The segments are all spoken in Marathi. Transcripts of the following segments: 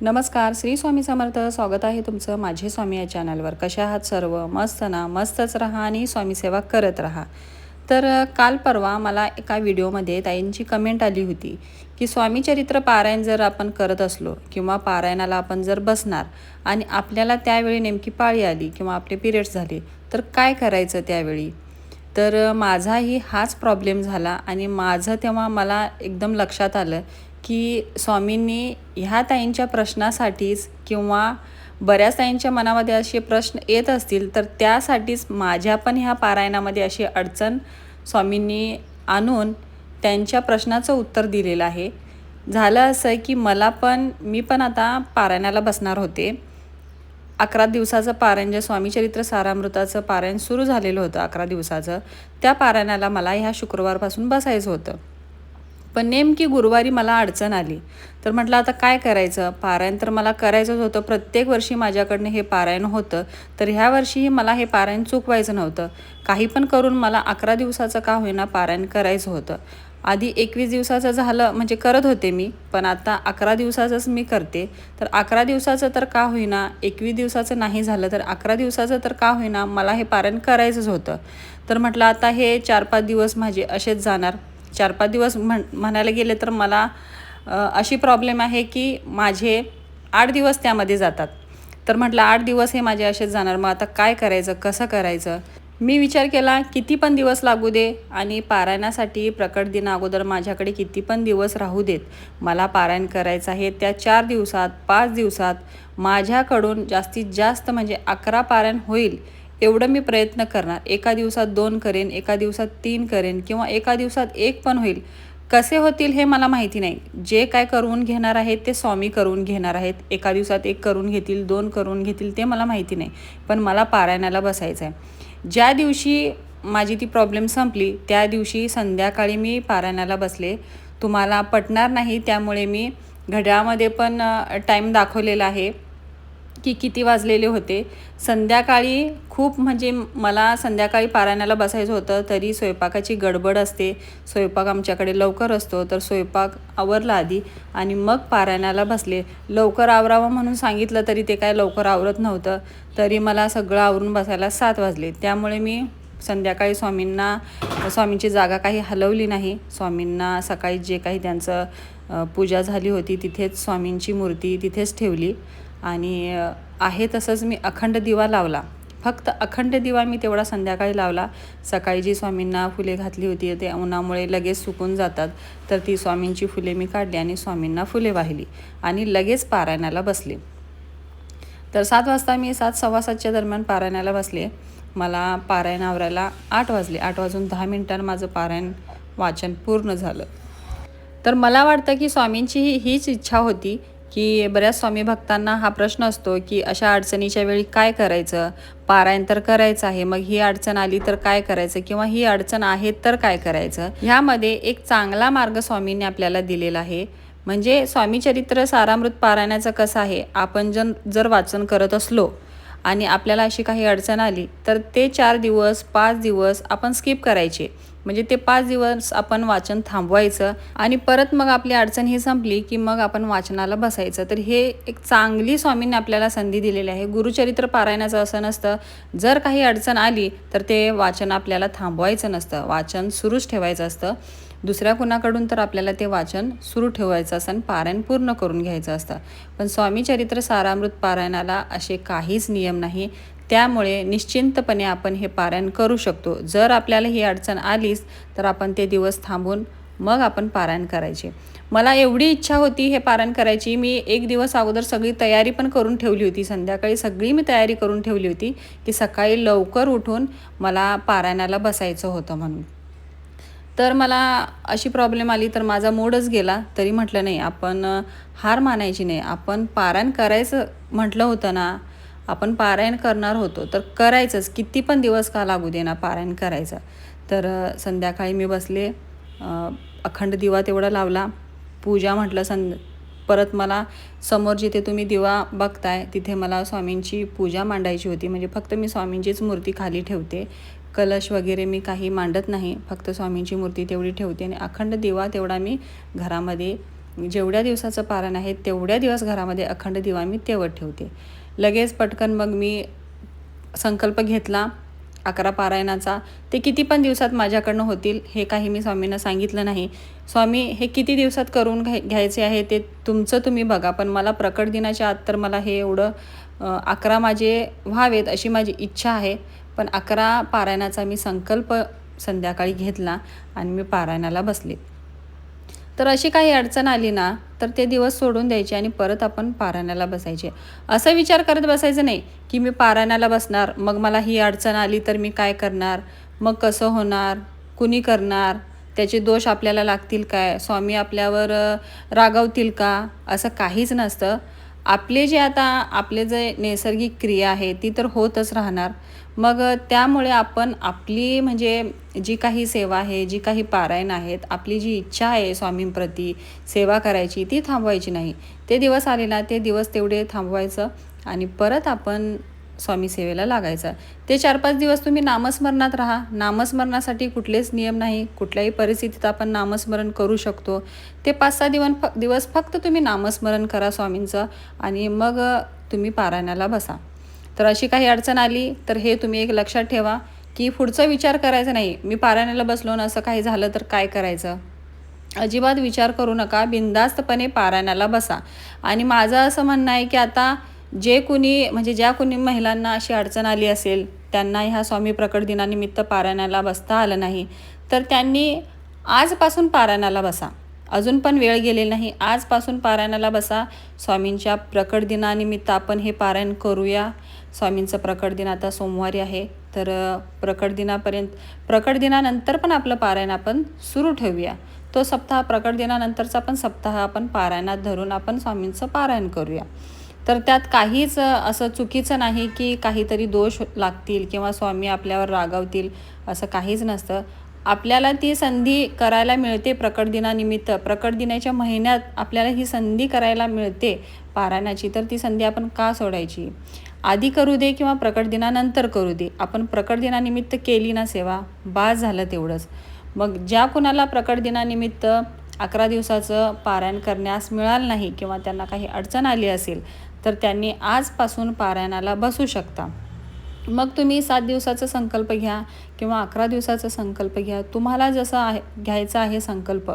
नमस्कार श्री स्वामी समर्थ. स्वागत आहे तुमचं माझे स्वामी या चॅनलवर. कशा आहात सर्व? मस्त ना? मस्तच राहा आणि स्वामी सेवा करत राहा. तर काल परवा मला एका व्हिडिओमध्ये ताईंची कमेंट आली होती की स्वामी चरित्र पारायण जर आपण करत असलो किंवा पारायणाला आपण जर बसणार आणि आपल्याला त्यावेळी नेमकी पाळी आली किंवा आपले पिरियड्स झाले तर काय करायचं त्यावेळी? तर माझाही हाच प्रॉब्लेम झाला आणि माझं तेव्हा मला एकदम लक्षात आलं की स्वामींनी ह्या ताईंच्या प्रश्नासाठीच किंवा बऱ्याच ताईंच्या मनामध्ये असे प्रश्न येत असतील तर त्यासाठीच माझ्या पण ह्या पारायणामध्ये अशी अडचण स्वामींनी आणून त्यांच्या प्रश्नाचं उत्तर दिलेलं आहे. झालं असं की मला पण मी पण आता पारायणाला बसणार होते. अकरा दिवसाचं पारायण जे स्वामीचरित्र सारामृताचं पारायण सुरू झालेलं होतं अकरा दिवसाचं त्या पारायणाला मला ह्या शुक्रवारपासून बसायचं होतं. पण नेमकी गुरुवारी मला अडचण आली. तर म्हटलं आता काय करायचं? पारायण तर मला करायचंच होतं. प्रत्येक वर्षी माझ्याकडनं हे पारायण होतं. तर ह्या वर्षीही मला हे पारायण चुकवायचं नव्हतं. काही पण करून मला अकरा दिवसाचं का होईना पारायण करायचं होतं. आधी एकवीस दिवसाचं झालं म्हणजे करत होते मी पण आता अकरा दिवसाचंच मी करते. तर अकरा दिवसाचं तर का होईना? एकवीस दिवसाचं नाही झालं तर अकरा दिवसाचं तर का होईना? मला हे पारायण करायचंच होतं. तर म्हटलं आता हे चार पाच दिवस माझे असेच जाणार. चार पाच दिवस म्हण म्हणायला गेले तर मला अशी प्रॉब्लेम आहे की माझे आठ दिवस त्यामध्ये जातात. तर म्हटलं आठ दिवस हे माझे असेच जाणार. मग आता काय करायचं? कसं करायचं? मी विचार केला किती पण दिवस लागू दे आणि पारायणासाठी प्रकट दिन अगोदर माझ्याकडे किती पण दिवस राहू देत. मला पारायण करायचं आहे त्या चार दिवसात पाच दिवसात माझ्याकडून जास्तीत जास्त म्हणजे अकरा पारायण होईल. एवढं मी प्रयत्न करणार. एका दिवसात दोन करेन एका दिवसात तीन करेन किंवा एका दिवसात एक पण होईल. कसे होतील हे मला माहिती नाही. जे काय करून घेणार आहेत ते स्वामी करून घेणार आहेत. एका दिवसात एक करून घेतील दोन करून घेतील ते मला माहिती नाही. पण मला पारायणाला बसायचं आहे. ज्या दिवशी माझी ती प्रॉब्लेम संपली त्या दिवशी संध्याकाळी मी पारायणाला बसले. तुम्हाला पटणार नाही त्यामुळे मी घड्याळामध्ये पण टाईम दाखवलेला आहे. की किती वाजलेले होते. संध्याकाळी खूप म्हणजे मला संध्याकाळी पारायणाला बसायचं होतं तरी स्वयंपाकाची गडबड असते. स्वयंपाक आमच्याकडे लवकर असतो तर स्वयंपाक आवरला आधी आणि मग पारायणाला बसले. लवकर आवरावं म्हणून सांगितलं तरी ते काय लवकर आवरत नव्हतं. तरी मला सगळं आवरून बसायला सात वाजले. त्यामुळे मी संध्याकाळी स्वामींना स्वामींची जागा काही हलवली नाही. स्वामींना सकाळी जे काही त्यांचं पूजा झाली होती तिथेच स्वामींची मूर्ती तिथेच ठेवली. आणि आहे तसंच मी अखंड दिवा लावला. फक्त अखंड दिवा मी तेवढा संध्याकाळी लावला. सकाळी जी स्वामींना फुले घातली होती ते उन्हामुळे लगेच सुकून जातात. तर ती स्वामींची फुले मी काढली आणि स्वामींना फुले वाहिली आणि लगेच पारायणाला बसले. तर सात वाजता मी सात सव्वा सातच्या दरम्यान पारायणाला बसले. मला पारायण आवरायला आठ वाजले. आठ वाजून दहा मिनिटांनी माझं पारायण वाचन पूर्ण झालं. तर मला वाटतं की स्वामींची ही हीच इच्छा होती की बऱ्याच स्वामी भक्तांना हा प्रश्न असतो की अशा अडचणीच्या वेळी काय करायचं? पारायण तर करायचं आहे मग ही अडचण आली तर काय करायचं? किंवा ही अडचण आहे तर काय करायचं? ह्यामध्ये एक चांगला मार्ग स्वामींनी आपल्याला दिलेला आहे. म्हणजे स्वामी चरित्र सारामृत पारायणाचं कसं आहे? आपण जन जर वाचन करत असलो आणि आपल्याला अशी काही अडचण आली तर ते चार दिवस पाच दिवस आपण स्किप करायचे. म्हणजे ते पाच दिवस आपण वाचन थांबवायचं आणि परत मग आपली अडचण ही संपली की मग आपण वाचनाला बसायचं. तर हे एक चांगली स्वामींनी आपल्याला संधी दिलेली आहे. गुरुचरित्र पारायणाचं असं नसतं. जर काही अडचण आली तर ते वाचन आपल्याला थांबवायचं नसतं. वाचन सुरूच ठेवायचं असतं. दुसऱ्या कुणाकडून तर आपल्याला ते वाचन सुरू ठेवायचं असतं आणि पारायण पूर्ण करून घ्यायचं असतं. पण स्वामी चरित्र सारामृत पारायणाला असे काहीच नियम नाही. त्यामुळे निश्चिंतपणे आपण हे पारायण करू शकतो. जर आपल्याला ही अडचण आलीच तर आपण ते दिवस थांबून मग आपण पारायण करायचे. मला एवढी इच्छा होती हे पारायण करायची. मी एक दिवस अगोदर सगळी तयारी पण करून ठेवली होती. संध्याकाळी सगळी मी तयारी करून ठेवली होती की सकाळी लवकर उठून मला पारायणाला बसायचं होतं म्हणून. तर मला अशी प्रॉब्लेम आली तर माझा मूडच गेला. तरी म्हटलं नाही आपण हार मानायची नाही. आपण पारायण करायचं म्हटलं होतं ना आपण पारायण करणार होतो तर करायचंच. किती पण दिवस का लागू दे ना पारायण करायचं. तर संध्याकाळी मी बसले अखंड दिवा तेवढा लावला. पूजा म्हटलं सं परत मला समोर जिथे तुम्ही दिवा बघताय तिथे मला स्वामींची पूजा मांडायची होती. म्हणजे फक्त मी स्वामींचीच मूर्ती खाली ठेवते. कलश वगैरे मी काही मांडत नाही. फक्त स्वामींची मूर्ती तेवढी ठेवते आणि अखंड दिवा तेवढा मी घरामध्ये जेवढ्या दिवसाचं पारण आहे तेवढ्या दिवस घरामध्ये अखंड दिवा मी तेवढ ठेवते. लगेच पटकन मग मी संकल्प घेतला अकरा पारायणाचा. ते किती पण दिवसात माझ्याकडनं होतील हे काही मी स्वामींना सांगितलं नाही. स्वामी हे किती दिवसात करून घ्याय घ्यायचे आहे ते तुमचं तुम्ही बघा पण मला प्रकट दिनाच्या आत तर मला हे एवढं अकरा माझे व्हावेत अशी माझी इच्छा आहे. पण अकरा पारायणाचा मी संकल्प संध्याकाळी घेतला आणि मी पारायणाला बसले. तर अशी काही अडचण आली ना तर ते दिवस सोडून द्यायचे आणि परत आपण पारायणाला बसायचे. असा विचार करत बसायचं नाही की मी पारायणाला बसणार मग मला ही अडचण आली तर मी काय करणार मग कसं होणार कुणी करणार त्याचे दोष आपल्याला लागतील काय स्वामी आपल्यावर रागवतील रागावतील का असं काहीच नसतं. आपले जे आता आपले जे नैसर्गिक क्रिया आहे ती तर होतच राहणार. मग त्यामुळे आपण आपली म्हणजे जी काही सेवा आहे जी काही पारायण आहेत आपली जी इच्छा आहे स्वामींप्रती सेवा करायची ती थांबवायची नाही. ते दिवस आले ना ते दिवस तेवढे थांबवायचं आणि परत आपण स्वामी सेवेला लागायचं. ते चार पाच दिवस तुम्ही नामस्मरणात राहा. नामस्मरणासाठी कुठलेच नियम नाही. कुठल्याही परिस्थितीत आपण नामस्मरण करू शकतो. ते पाच सहा दिवस फ दिवस फक्त तुम्ही नामस्मरण करा स्वामींचं आणि मग तुम्ही पारायणाला बसा. तर अशी काही अडचण आली तर हे तुम्ही एक लक्षात ठेवा की पुढचा विचार करायचा नाही. मी पारायणाला बसलो ना असं काही झालं तर काय करायचं? अजिबात विचार करू नका. बिनधास्तपणे पारायणाला बसा. आणि माझं असं म्हणणं आहे की आता जे कुणी म्हणजे ज्या कुणी महिलांना अशी अडचण आली असेल त्यांना ह्या स्वामी प्रकट दिनानिमित्त पारायणाला बसता आलं नाही. तर त्यांनी आजपासून पारायणाला बसा. अजून पण वेळ गेलेला नाही. आजपासून पारायणाला बसा. स्वामींच्या प्रकट दिनानिमित्त आपण हे पारायण करूया. स्वामींचं प्रकट दिन आता सोमवारी आहे. तर प्रकट दिनापर्यंत प्रकट दिनानंतर पण आपलं पारायण आपण सुरू ठेवूया. तो सप्ताह प्रकट दिनानंतरचा पण सप्ताह आपण पारायणात धरून आपण स्वामींचं पारायण करूया. तर त्यात काहीच असं चुकीचं नाही की काहीतरी दोष लागतील किंवा स्वामी आपल्यावर रागावतील असं काहीच नसतं. आपल्याला ती संधी करायला मिळते प्रकट दिनानिमित्त. प्रकट दिनाच्या महिन्यात आपल्याला ही संधी करायला मिळते पारायणाची. तर ती संधी आपण का सोडायची? आधी करू दे किंवा प्रकट दिनानंतर करू दे. आपण प्रकट दिनानिमित्त केली ना सेवा बास झालं तेवढंच. मग ज्या कुणाला प्रकट दिनानिमित्त अकरा दिवसाचं पारायण करण्यास मिळालं नाही किंवा त्यांना काही अडचण आली असेल तर त्यांनी आजपासून पारायणाला बसू शकता. मग तुम्ही सात दिवसाचा संकल्प घ्या किंवा अकरा दिवसाचा संकल्प घ्या. तुम्हाला जसं आहे घ्यायचा आहे संकल्प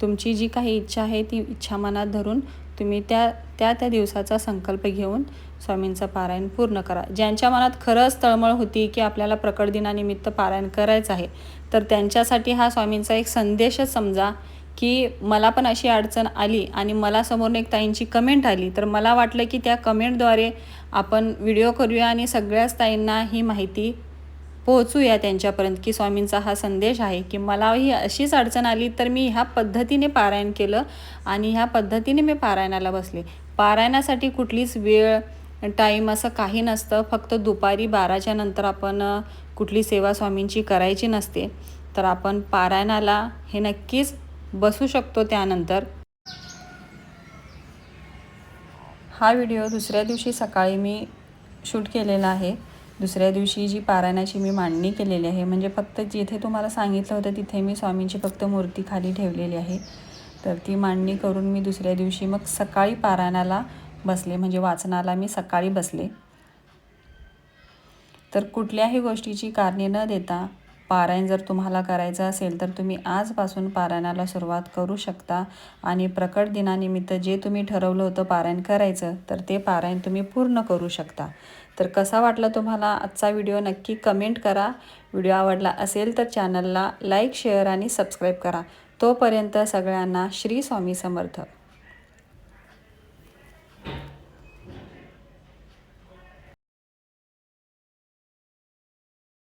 तुमची जी काही इच्छा आहे ती इच्छा मनात धरून तुम्ही त्या त्या त्या दिवसाचा संकल्प घेऊन स्वामींचं पारायण पूर्ण करा. ज्यांच्या मनात खरंच तळमळ होती की आपल्याला प्रकट दिनानिमित्त पारायण करायचं आहे तर त्यांच्यासाठी हा स्वामींचा एक संदेशच समजा की मला पण अशी अडचण आली आणि मला समोरून एक ताईंची कमेंट आली. तर मला वाटलं की त्या कमेंटद्वारे आपण व्हिडिओ करूया आणि सगळ्याच ताईंना ही माहिती पोहोचूया त्यांच्यापर्यंत की स्वामींचा हा संदेश आहे की मलाही अशीच अडचण आली तर मी ह्या पद्धतीने पारायण केलं आणि ह्या पद्धतीने मी पारायणाला बसले. पारायणासाठी कुठलीच वेळ टाईम असं काही नसतं. फक्त दुपारी बाराच्या नंतर आपण कुठली सेवा स्वामींची करायची नसते. तर आपण पारायणाला हे नक्कीच बसू शकतो त्यानंतर. हा व्हिडिओ दुसऱ्या दिवशी सकाळी मी शूट केलेला आहे. दुसऱ्या दिवशी जी पारायणाची मी मांडणी केलेली आहे म्हणजे फक्त जिथे तुम्हाला सांगितलं होतं तिथे मी स्वामींची फक्त मूर्ती खाली ठेवलेली आहे. तर ती मांडणी करून मी दुसऱ्या दिवशी मग सकाळी पारायणाला बसले म्हणजे वाचनाला मी सकाळी बसले. तर कुठल्याही गोष्टीची कारणे न देता पारायण जर तुम्हाला करायचं असेल तर तुम्ही आजपासून पारायणाला सुरुवात करू शकता. आणि प्रकट दिनानिमित्त जे तुम्ही ठरवलं होतं पारायण करायचं तर ते पारायण तुम्ही पूर्ण करू शकता. तर कसा वाटला तुम्हाला आजचा व्हिडिओ? नक्की कमेंट करा. व्हिडिओ आवडला असेल तर चॅनलला लाईक शेअर आणि सबस्क्राईब करा. तोपर्यंत सगळ्यांना श्री स्वामी समर्थ.